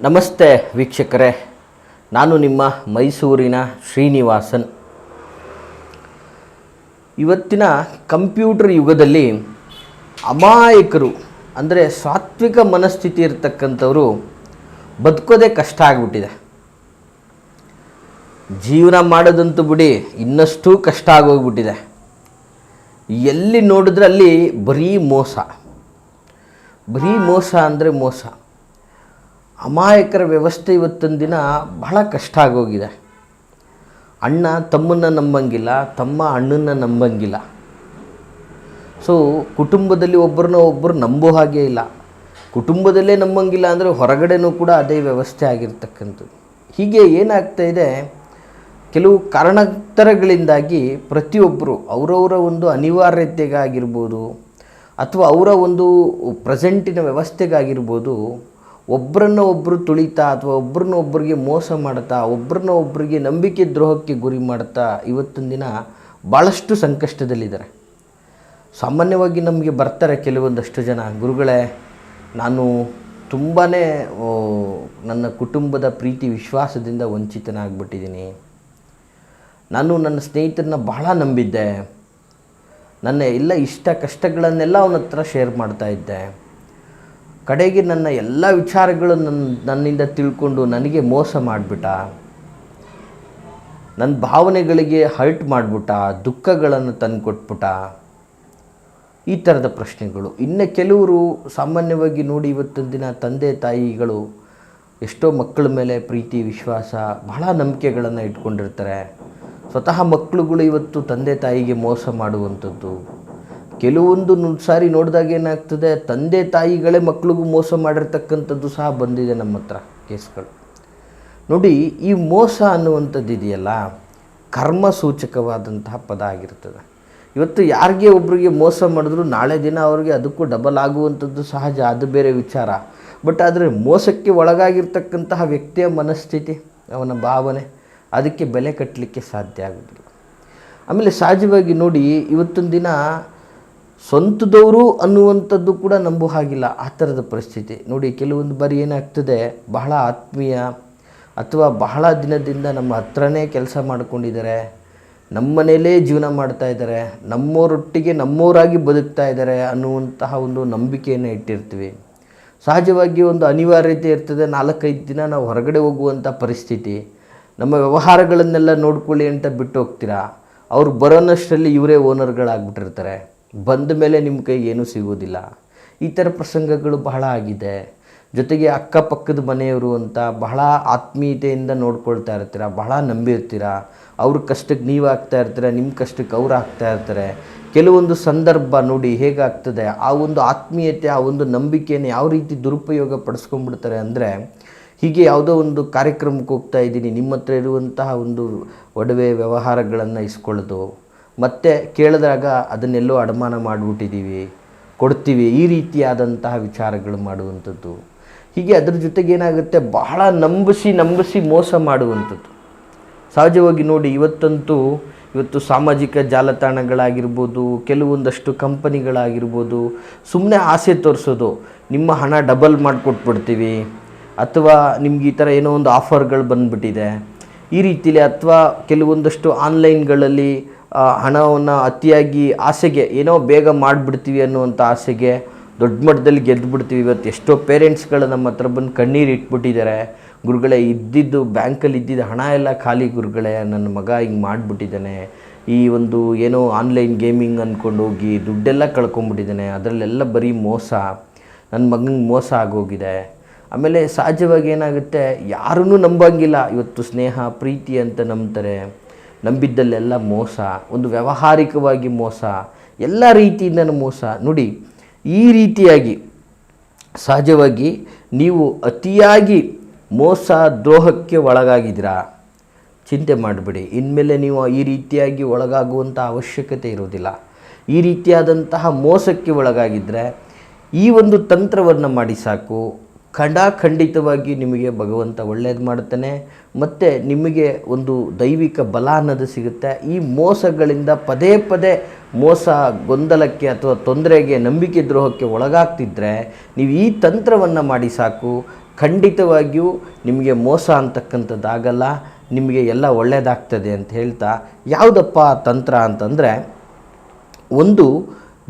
ನಮಸ್ತೆ ವೀಕ್ಷಕರೇ. ನಾನು ನಿಮ್ಮ ಮೈಸೂರಿನ ಶ್ರೀನಿವಾಸನ್. ಇವತ್ತಿನ ಕಂಪ್ಯೂಟರ್ ಯುಗದಲ್ಲಿ ಅಮಾಯಕರು, ಅಂದರೆ ಸಾತ್ವಿಕ ಮನಸ್ಥಿತಿ ಇರತಕ್ಕಂಥವರು ಬದುಕೋದೇ ಕಷ್ಟ ಆಗಿಬಿಟ್ಟಿದೆ. ಜೀವನ ಮಾಡೋದಂತೂ ಬಿಡಿ, ಇನ್ನಷ್ಟು ಕಷ್ಟ ಆಗೋಗ್ಬಿಟ್ಟಿದೆ. ಎಲ್ಲಿ ನೋಡಿದ್ರೆ ಅಲ್ಲಿ ಬರೀ ಮೋಸ. ಬರೀ ಮೋಸ ಅಂದರೆ ಮೋಸ. ಅಮಾಯಕರ ವ್ಯವಸ್ಥೆ ಇವತ್ತಿನ ದಿನ ಬಹಳ ಕಷ್ಟ ಆಗೋಗಿದೆ. ಅಣ್ಣ ತಮ್ಮನ್ನು ನಂಬಂಗಿಲ್ಲ, ತಮ್ಮ ಅಣ್ಣನ ನಂಬಂಗಿಲ್ಲ. ಸೊ ಕುಟುಂಬದಲ್ಲಿ ಒಬ್ಬರನ್ನ ಒಬ್ಬರು ನಂಬೋ ಹಾಗೆ ಇಲ್ಲ. ಕುಟುಂಬದಲ್ಲೇ ನಂಬಂಗಿಲ್ಲ ಅಂದರೆ ಹೊರಗಡೆನೂ ಕೂಡ ಅದೇ ವ್ಯವಸ್ಥೆ ಆಗಿರ್ತಕ್ಕಂಥದ್ದು. ಹೀಗೆ ಏನಾಗ್ತಾ ಇದೆ, ಕೆಲವು ಕಾರಣಾಂತರಗಳಿಂದಾಗಿ ಪ್ರತಿಯೊಬ್ಬರು ಅವರವರ ಒಂದು ಅನಿವಾರ್ಯತೆಗಾಗಿರ್ಬೋದು, ಅಥವಾ ಅವರ ಒಂದು ಪ್ರೆಸೆಂಟಿನ ವ್ಯವಸ್ಥೆಗಾಗಿರ್ಬೋದು ಒಬ್ಬರನ್ನ ಒಬ್ಬರು ತುಳಿತಾ ಅಥವಾ ಒಬ್ಬರನ್ನ ಒಬ್ಬರಿಗೆ ಮೋಸ ಮಾಡ್ತಾ ಒಬ್ಬರನ್ನ ಒಬ್ಬರಿಗೆ ನಂಬಿಕೆ ದ್ರೋಹಕ್ಕೆ ಗುರಿ ಮಾಡ್ತಾ ಇವತ್ತಿನ ದಿನ ಭಾಳಷ್ಟು ಸಂಕಷ್ಟದಲ್ಲಿದ್ದಾರೆ. ಸಾಮಾನ್ಯವಾಗಿ ನಮಗೆ ಬರ್ತಾರೆ ಕೆಲವೊಂದಷ್ಟು ಜನ. ಗುರುಗಳೇ, ನಾನು ತುಂಬಾ ನನ್ನ ಕುಟುಂಬದ ಪ್ರೀತಿ, ವಿಶ್ವಾಸದಿಂದ ವಂಚಿತನಾಗ್ಬಿಟ್ಟಿದ್ದೀನಿ. ನಾನು ನನ್ನ ಸ್ನೇಹಿತರನ್ನ ಬಹಳ ನಂಬಿದ್ದೆ. ನನ್ನ ಎಲ್ಲ ಇಷ್ಟ ಕಷ್ಟಗಳನ್ನೆಲ್ಲ ಅವನ ಹತ್ರ ಶೇರ್ ಮಾಡ್ತಾ ಇದ್ದೆ. ಕಡೆಗೆ ನನ್ನ ಎಲ್ಲ ವಿಚಾರಗಳು ನನ್ನ ನನ್ನಿಂದ ತಿಳ್ಕೊಂಡು ನನಗೆ ಮೋಸ ಮಾಡಿಬಿಟ್ಟ. ನನ್ನ ಭಾವನೆಗಳಿಗೆ ಹರ್ಟ್ ಮಾಡಿಬಿಟ್ಟ, ದುಃಖಗಳನ್ನು ತಂದು ಕೊಟ್ಬಿಟ್ಟ ಈ ಥರದ ಪ್ರಶ್ನೆಗಳು. ಇನ್ನು ಕೆಲವರು ಸಾಮಾನ್ಯವಾಗಿ ನೋಡಿ ಇವತ್ತಿನ ದಿನ ತಂದೆ ತಾಯಿಗಳು ಎಷ್ಟೋ ಮಕ್ಕಳ ಮೇಲೆ ಪ್ರೀತಿ, ವಿಶ್ವಾಸ, ಬಹಳ ನಂಬಿಕೆಗಳನ್ನು ಇಟ್ಕೊಂಡಿರ್ತಾರೆ. ಸ್ವತಃ ಮಕ್ಕಳುಗಳು ಇವತ್ತು ತಂದೆ ತಾಯಿಗೆ ಮೋಸ ಮಾಡುವಂಥದ್ದು. ಕೆಲವೊಂದು ಸಾರಿ ನೋಡಿದಾಗ ಏನಾಗ್ತದೆ, ತಂದೆ ತಾಯಿಗಳೇ ಮಕ್ಳಿಗೂ ಮೋಸ ಮಾಡಿರ್ತಕ್ಕಂಥದ್ದು ಸಹ ಬಂದಿದೆ ನಮ್ಮ ಹತ್ರ ಕೇಸ್ಗಳು. ನೋಡಿ, ಈ ಮೋಸ ಅನ್ನುವಂಥದ್ದು ಇದೆಯಲ್ಲ ಕರ್ಮ ಸೂಚಕವಾದಂತಹ ಪದ ಆಗಿರ್ತದೆ. ಇವತ್ತು ಯಾರಿಗೆ ಒಬ್ಬರಿಗೆ ಮೋಸ ಮಾಡಿದ್ರು, ನಾಳೆ ದಿನ ಅವ್ರಿಗೆ ಅದಕ್ಕೂ ಡಬಲ್ ಆಗುವಂಥದ್ದು ಸಹಜ, ಅದು ಬೇರೆ ವಿಚಾರ. ಬಟ್ ಆದರೆ ಮೋಸಕ್ಕೆ ಒಳಗಾಗಿರ್ತಕ್ಕಂತಹ ವ್ಯಕ್ತಿಯ ಮನಸ್ಥಿತಿ, ಅವನ ಭಾವನೆ, ಅದಕ್ಕೆ ಬೆಲೆ ಕಟ್ಟಲಿಕ್ಕೆ ಸಾಧ್ಯ ಆಗೋದಿಲ್ಲ. ಆಮೇಲೆ ಸಹಜವಾಗಿ ನೋಡಿ ಇವತ್ತೊಂದು ದಿನ ಸ್ವಂತದವರು ಅನ್ನುವಂಥದ್ದು ಕೂಡ ನಂಬೋ ಹಾಗಿಲ್ಲ. ಆ ಥರದ ಪರಿಸ್ಥಿತಿ. ನೋಡಿ, ಕೆಲವೊಂದು ಬಾರಿ ಏನಾಗ್ತದೆ, ಬಹಳ ಆತ್ಮೀಯ ಅಥವಾ ಬಹಳ ದಿನದಿಂದ ನಮ್ಮ ಹತ್ರನೇ ಕೆಲಸ ಮಾಡ್ಕೊಂಡಿದ್ದಾರೆ. ನಮ್ಮ ಮನೆಯಲ್ಲೇ ಜೀವನ ಮಾಡ್ತಾ ಇದ್ದಾರೆ. ನಮ್ಮವರೊಟ್ಟಿಗೆ ನಮ್ಮವರಾಗಿ ಬದುಕ್ತಾ ಇದ್ದಾರೆ ಅನ್ನುವಂತಹ ಒಂದು ನಂಬಿಕೆಯನ್ನು ಇಟ್ಟಿರ್ತೀವಿ. ಸಹಜವಾಗಿ ಒಂದು ಅನಿವಾರ್ಯತೆ ಇರ್ತದೆ. ನಾಲ್ಕೈದು ದಿನ ನಾವು ಹೊರಗಡೆ ಹೋಗುವಂಥ ಪರಿಸ್ಥಿತಿ. ನಮ್ಮ ವ್ಯವಹಾರಗಳನ್ನೆಲ್ಲ ನೋಡ್ಕೊಳ್ಳಿ ಅಂತ ಬಿಟ್ಟು ಹೋಗ್ತೀರಾ? ಅವ್ರು ಬರೋನಷ್ಟರಲ್ಲಿ ಇವರೇ ಓನರ್ಗಳಾಗ್ಬಿಟ್ಟಿರ್ತಾರೆ. ಬಂದ ಮೇಲೆ ನಿಮ್ಮ ಕೈ ಏನೂ ಸಿಗೋದಿಲ್ಲ ಈ ಥರ ಪ್ರಸಂಗಗಳು ಬಹಳ ಆಗಿದೆ. ಜೊತೆಗೆ ಅಕ್ಕಪಕ್ಕದ ಮನೆಯವರು ಅಂತ ಬಹಳ ಆತ್ಮೀಯತೆಯಿಂದ ನೋಡ್ಕೊಳ್ತಾ ಇರ್ತೀರ, ಬಹಳ ನಂಬಿರ್ತೀರ. ಅವ್ರ ಕಷ್ಟಕ್ಕೆ ನೀವು ಆಗ್ತಾ ಇರ್ತೀರ ನಿಮ್ಮ ಕಷ್ಟಕ್ಕೆ ಅವ್ರು ಆಗ್ತಾ ಇರ್ತಾರೆ. ಕೆಲವೊಂದು ಸಂದರ್ಭ ನೋಡಿ ಹೇಗಾಗ್ತದೆ, ಆ ಒಂದು ಆತ್ಮೀಯತೆ, ಆ ಒಂದು ನಂಬಿಕೆಯನ್ನು ಯಾವ ರೀತಿ ದುರುಪಯೋಗ ಪಡಿಸ್ಕೊಂಡ್ಬಿಡ್ತಾರೆ ಅಂದರೆ, ಹೀಗೆ ಯಾವುದೋ ಒಂದು ಕಾರ್ಯಕ್ರಮಕ್ಕೆ ಹೋಗ್ತಾ ಇದ್ದೀನಿ, ನಿಮ್ಮ ಹತ್ರ ಇರುವಂತಹ ಒಂದು ಒಡವೆ ವ್ಯವಹಾರಗಳನ್ನು ಇಸ್ಕೊಳ್ಳೋದು ಮತ್ತೆ ಕೇಳಿದಾಗ ಅದನ್ನೆಲ್ಲೋ ಅಡಮಾನ ಮಾಡಿಬಿಟ್ಟಿದ್ದೀವಿ, ಕೊಡ್ತೀವಿ, ಈ ರೀತಿಯಾದಂತಹ ವಿಚಾರಗಳು ಮಾಡುವಂಥದ್ದು. ಹೀಗೆ ಅದ್ರ ಜೊತೆಗೆ ಏನಾಗುತ್ತೆ? ಬಹಳ ನಂಬಿಸಿ ನಂಬಿಸಿ ಮೋಸ ಮಾಡುವಂಥದ್ದು. ಸಹಜವಾಗಿ ನೋಡಿ, ಇವತ್ತಂತೂ, ಇವತ್ತು ಸಾಮಾಜಿಕ ಜಾಲತಾಣಗಳಾಗಿರ್ಬೋದು, ಕೆಲವೊಂದಷ್ಟು ಕಂಪನಿಗಳಾಗಿರ್ಬೋದು ಸುಮ್ಮನೆ ಆಸೆ ತೋರಿಸೋದು, ನಿಮ್ಮ ಹಣ ಡಬಲ್ ಮಾಡಿಕೊಟ್ಬಿಡ್ತೀವಿ, ಅಥವಾ ನಿಮ್ಗೆ ಈ ಥರ ಏನೋ ಒಂದು ಆಫರ್ಗಳು ಬಂದುಬಿಟ್ಟಿದೆ ಈ ರೀತಿಯಲ್ಲಿ ಅಥವಾ ಕೆಲವೊಂದಷ್ಟು ಆನ್ಲೈನ್ಗಳಲ್ಲಿ ಹಣವನ್ನು ಅತಿಯಾಗಿ ಆಸೆಗೆ ಏನೋ ಬೇಗ ಮಾಡಿಬಿಡ್ತೀವಿ ಅನ್ನುವಂಥ ಆಸೆಗೆ ದೊಡ್ಡ ಮಟ್ಟದಲ್ಲಿ ಗೆದ್ದು ಬಿಡ್ತೀವಿ ಇವತ್ತು ಎಷ್ಟೋ ಪೇರೆಂಟ್ಸ್ಗಳು ನಮ್ಮ ಹತ್ರ ಬಂದು ಕಣ್ಣೀರು ಇಟ್ಬಿಟ್ಟಿದ್ದಾರೆ. ಗುರುಗಳೇ, ಇದ್ದಿದ್ದು ಬ್ಯಾಂಕಲ್ಲಿ ಇದ್ದಿದ್ದ ಹಣ ಎಲ್ಲ ಖಾಲಿ ಗುರುಗಳೇ, ನನ್ನ ಮಗ ಹಿಂಗೆ ಮಾಡಿಬಿಟ್ಟಿದ್ದಾನೆ. ಈ ಒಂದು ಏನೋ ಆನ್ಲೈನ್ ಗೇಮಿಂಗ್ ಅಂದ್ಕೊಂಡು ಹೋಗಿ ದುಡ್ಡೆಲ್ಲ ಕಳ್ಕೊಂಬಿಟ್ಟಿದ್ದಾನೆ. ಅದರಲ್ಲೆಲ್ಲ ಬರೀ ಮೋಸ. ನನ್ನ ಮಗನಿಗೆ ಮೋಸ ಆಗೋಗಿದೆ. ಆಮೇಲೆ ಸಹಜವಾಗಿ ಏನಾಗುತ್ತೆ ಯಾರೂ ನಂಬಂಗಿಲ್ಲ. ಇವತ್ತು ಸ್ನೇಹ, ಪ್ರೀತಿ ಅಂತ ನಂಬ್ತಾರೆ. ನಂಬಿದ್ದಲ್ಲೆಲ್ಲ ಮೋಸ, ಒಂದು ವ್ಯಾವಹಾರಿಕವಾಗಿ ಮೋಸ, ಎಲ್ಲ ರೀತಿಯಿಂದನೂ ಮೋಸ. ನೋಡಿ, ಈ ರೀತಿಯಾಗಿ, ಸಹಜವಾಗಿ ನೀವು ಅತಿಯಾಗಿ ಮೋಸ, ದ್ರೋಹಕ್ಕೆ ಒಳಗಾಗಿದ್ದೀರಾ? ಚಿಂತೆ ಮಾಡಬೇಡಿ. ಇನ್ಮೇಲೆ ನೀವು ಈ ರೀತಿಯಾಗಿ ಒಳಗಾಗುವಂಥ ಅವಶ್ಯಕತೆ ಇರೋದಿಲ್ಲ. ಈ ರೀತಿಯಾದಂತಹ ಮೋಸಕ್ಕೆ ಒಳಗಾಗಿದ್ದರೆ ಈ ಒಂದು ತಂತ್ರವನ್ನು ಮಾಡಿ ಸಾಕು. ಖಂಡಾಖಂಡಿತವಾಗಿ ನಿಮಗೆ ಭಗವಂತ ಒಳ್ಳೇದು ಮಾಡುತ್ತಾನೆ. ಮತ್ತು ನಿಮಗೆ ಒಂದು ದೈವಿಕ ಬಲ ಅನ್ನೋದು ಸಿಗುತ್ತೆ. ಈ ಮೋಸಗಳಿಂದ ಪದೇ ಪದೇ ಮೋಸ, ಗೊಂದಲಕ್ಕೆ ಅಥವಾ ತೊಂದರೆಗೆ ನಂಬಿಕೆ ದ್ರೋಹಕ್ಕೆ ಒಳಗಾಗ್ತಿದ್ರೆ ನೀವು ಈ ತಂತ್ರವನ್ನು ಮಾಡಿ ಸಾಕು. ಖಂಡಿತವಾಗಿಯೂ ನಿಮಗೆ ಮೋಸ ಅಂತಕ್ಕಂಥದ್ದಾಗಲ್ಲ, ನಿಮಗೆ ಎಲ್ಲ ಒಳ್ಳೆಯದಾಗ್ತದೆ ಅಂತ ಹೇಳ್ತಾ, ಯಾವುದಪ್ಪ ತಂತ್ರ ಅಂತಂದರೆ, ಒಂದು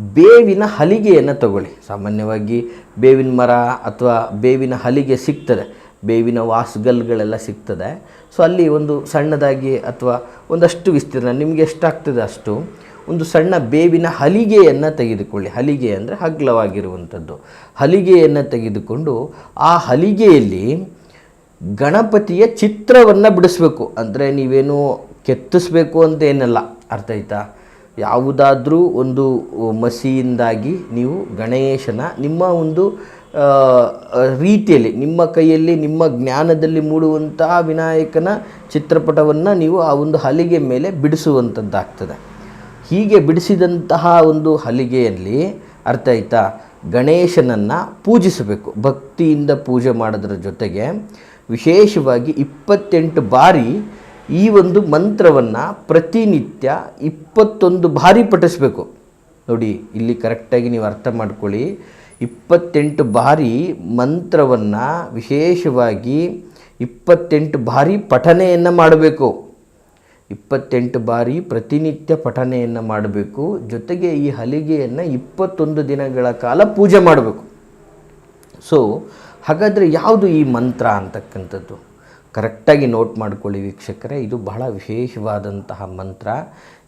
ಬೇವಿನ ಹಲಿಗೆಯನ್ನು ತಗೊಳ್ಳಿ. ಸಾಮಾನ್ಯವಾಗಿ ಬೇವಿನ ಮರ ಅಥವಾ ಬೇವಿನ ಹಲಿಗೆ ಸಿಗ್ತದೆ. ಬೇವಿನ ವಾಸ್ಗಲ್ಗಳೆಲ್ಲ ಸಿಗ್ತದೆ. ಸೊ ಅಲ್ಲಿ ಒಂದು ಸಣ್ಣದಾಗಿ ಅಥವಾ ಒಂದಷ್ಟು ವಿಸ್ತೀರ್ಣ ನಿಮಗೆ ಎಷ್ಟಾಗ್ತದೆ ಅಷ್ಟು ಒಂದು ಸಣ್ಣ ಬೇವಿನ ಹಲಿಗೆಯನ್ನು ತೆಗೆದುಕೊಳ್ಳಿ. ಹಲಿಗೆ ಅಂದರೆ ಹಗ್ಲವಾಗಿರುವಂಥದ್ದು. ಹಲಿಗೆಯನ್ನು ತೆಗೆದುಕೊಂಡು ಆ ಹಲಿಗೆಯಲ್ಲಿ ಗಣಪತಿಯ ಚಿತ್ರವನ್ನು ಬಿಡಿಸ್ಬೇಕು. ಅಂದರೆ ನೀವೇನು ಕೆತ್ತಿಸ್ಬೇಕು ಅಂತ ಏನಲ್ಲ. ಅರ್ಥ ಆಯ್ತಾ? ಯಾವುದಾದ್ರೂ ಒಂದು ಮಸಿಯಿಂದಾಗಿ ನೀವು ಗಣೇಶನ ನಿಮ್ಮ ಒಂದು ರೀತಿಯಲ್ಲಿ, ನಿಮ್ಮ ಕೈಯಲ್ಲಿ, ನಿಮ್ಮ ಜ್ಞಾನದಲ್ಲಿ ಮೂಡುವಂತಹ ವಿನಾಯಕನ ಚಿತ್ರಪಟವನ್ನು ನೀವು ಆ ಒಂದು ಹಲಿಗೆ ಮೇಲೆ ಬಿಡಿಸುವಂಥದ್ದಾಗ್ತದೆ. ಹೀಗೆ ಬಿಡಿಸಿದಂತಹ ಒಂದು ಹಲಿಗೆಯಲ್ಲಿ ಅರ್ಥ ಆಯ್ತಾ? ಗಣೇಶನನ್ನು ಪೂಜಿಸಬೇಕು. ಭಕ್ತಿಯಿಂದ ಪೂಜೆ ಮಾಡೋದ್ರ ಜೊತೆಗೆ ವಿಶೇಷವಾಗಿ ಇಪ್ಪತ್ತೆಂಟು ಬಾರಿ ಈ ಒಂದು ಮಂತ್ರವನ್ನು ಪ್ರತಿನಿತ್ಯ ಇಪ್ಪತ್ತೊಂದು ಬಾರಿ ಪಠಿಸ್ಬೇಕು. ನೋಡಿ, ಇಲ್ಲಿ ಕರೆಕ್ಟಾಗಿ ನೀವು ಅರ್ಥ ಮಾಡ್ಕೊಳ್ಳಿ. ಇಪ್ಪತ್ತೆಂಟು ಬಾರಿ ಮಂತ್ರವನ್ನು ವಿಶೇಷವಾಗಿ ಇಪ್ಪತ್ತೆಂಟು ಬಾರಿ ಪಠನೆಯನ್ನು ಮಾಡಬೇಕು. ಇಪ್ಪತ್ತೆಂಟು ಬಾರಿ ಪ್ರತಿನಿತ್ಯ ಪಠನೆಯನ್ನು ಮಾಡಬೇಕು. ಜೊತೆಗೆ ಈ ಹಲಿಗೆಯನ್ನು ಇಪ್ಪತ್ತೊಂದು ದಿನಗಳ ಕಾಲ ಪೂಜೆ ಮಾಡಬೇಕು. ಸೊ ಹಾಗಾದರೆ ಯಾವುದು ಈ ಮಂತ್ರ ಅಂತಕ್ಕಂಥದ್ದು? ಕರೆಕ್ಟಾಗಿ ನೋಟ್ ಮಾಡ್ಕೊಳ್ಳಿ ವೀಕ್ಷಕರೇ, ಇದು ಬಹಳ ವಿಶೇಷವಾದಂತಹ ಮಂತ್ರ.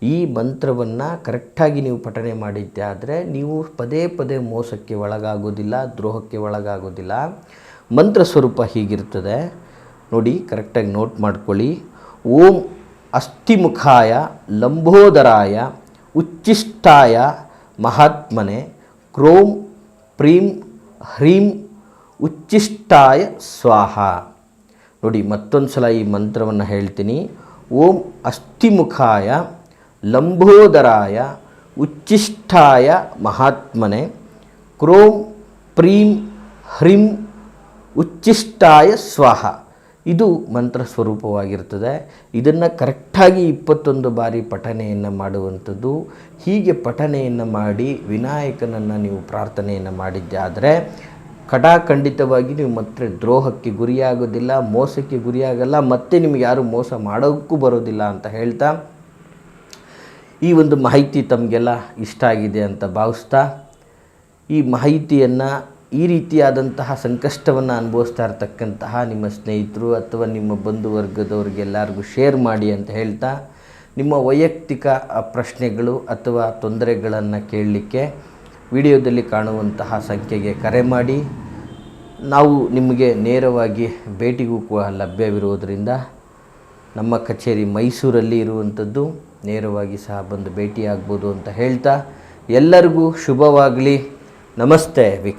ಈ ಮಂತ್ರವನ್ನು ಕರೆಕ್ಟಾಗಿ ನೀವು ಪಠನೆ ಮಾಡಿದ್ದೆ ಆದರೆ ನೀವು ಪದೇ ಪದೇ ಮೋಸಕ್ಕೆ ಒಳಗಾಗೋದಿಲ್ಲ, ದ್ರೋಹಕ್ಕೆ ಒಳಗಾಗೋದಿಲ್ಲ. ಮಂತ್ರ ಸ್ವರೂಪ ಹೀಗಿರ್ತದೆ. ನೋಡಿ, ಕರೆಕ್ಟಾಗಿ ನೋಟ್ ಮಾಡ್ಕೊಳ್ಳಿ. ಓಂ ಅಸ್ಥಿಮುಖಾಯ ಲಂಬೋದರಾಯ ಉಚ್ಚಿಷ್ಟಾಯ ಮಹಾತ್ಮನೆ ಕ್ರೋಂ ಪ್ರೀಂ ಹ್ರೀಂ ಉಚ್ಚಿಷ್ಟಾಯ ಸ್ವಾಹ. ನೋಡಿ, ಮತ್ತೊಂದು ಸಲ ಈ ಮಂತ್ರವನ್ನು ಹೇಳ್ತೀನಿ. ಓಂ ಅಸ್ಥಿಮುಖಾಯ ಲಂಬೋದರಾಯ ಉಚ್ಚಿಷ್ಟಾಯ ಮಹಾತ್ಮನೆ. ಕ್ರೋಂ ಪ್ರೀಂ ಹ್ರೀಂ ಉಚ್ಚಿಷ್ಟಾಯ ಸ್ವಾಹ. ಇದು ಮಂತ್ರ ಸ್ವರೂಪವಾಗಿರ್ತದೆ. ಇದನ್ನು ಕರೆಕ್ಟಾಗಿ ಇಪ್ಪತ್ತೊಂದು ಬಾರಿ ಪಠನೆಯನ್ನು ಮಾಡುವಂಥದ್ದು. ಹೀಗೆ ಪಠನೆಯನ್ನು ಮಾಡಿ ವಿನಾಯಕನನ್ನು ನೀವು ಪ್ರಾರ್ಥನೆಯನ್ನು ಮಾಡಿದ್ದೆ ಆದರೆ ಖಡಾಖಂಡಿತವಾಗಿ ನೀವು ಮತ್ತೆ ದ್ರೋಹಕ್ಕೆ ಗುರಿಯಾಗೋದಿಲ್ಲ, ಮೋಸಕ್ಕೆ ಗುರಿಯಾಗಲ್ಲ, ಮತ್ತೆ ನಿಮ್ಗೆ ಯಾರು ಮೋಸ ಮಾಡೋಕ್ಕೂ ಬರೋದಿಲ್ಲ ಅಂತ ಹೇಳ್ತಾ ಈ ಒಂದು ಮಾಹಿತಿ ತಮಗೆಲ್ಲ ಇಷ್ಟ ಆಗಿದೆ ಅಂತ ಭಾವಿಸ್ತಾ ಈ ಮಾಹಿತಿಯನ್ನು ಈ ರೀತಿಯಾದಂತಹ ಸಂಕಷ್ಟವನ್ನು ಅನುಭವಿಸ್ತಾ ಇರತಕ್ಕಂತಹ ನಿಮ್ಮ ಸ್ನೇಹಿತರು ಅಥವಾ ನಿಮ್ಮ ಬಂಧು ವರ್ಗದವ್ರಿಗೆಲ್ಲರಿಗೂ ಶೇರ್ ಮಾಡಿ ಅಂತ ಹೇಳ್ತಾ ನಿಮ್ಮ ವೈಯಕ್ತಿಕ ಪ್ರಶ್ನೆಗಳು ಅಥವಾ ತೊಂದರೆಗಳನ್ನು ಕೇಳಲಿಕ್ಕೆ ವಿಡಿಯೋದಲ್ಲಿ ಕಾಣುವಂತಹ ಸಂಖ್ಯೆಗೆ ಕರೆ ಮಾಡಿ. ನಾವು ನಿಮಗೆ ನೇರವಾಗಿ ಭೇಟಿಗೂ ಕೂಡ ಲಭ್ಯವಿರುವುದರಿಂದ ನಮ್ಮ ಕಚೇರಿ ಮೈಸೂರಲ್ಲಿ ಇರುವಂಥದ್ದು ನೇರವಾಗಿ ಸಹ ಬಂದು ಭೇಟಿಯಾಗ್ಬೋದು ಅಂತ ಹೇಳ್ತಾ ಎಲ್ಲರಿಗೂ ಶುಭವಾಗಲಿ. ನಮಸ್ತೆ ವೀಕ್ಷ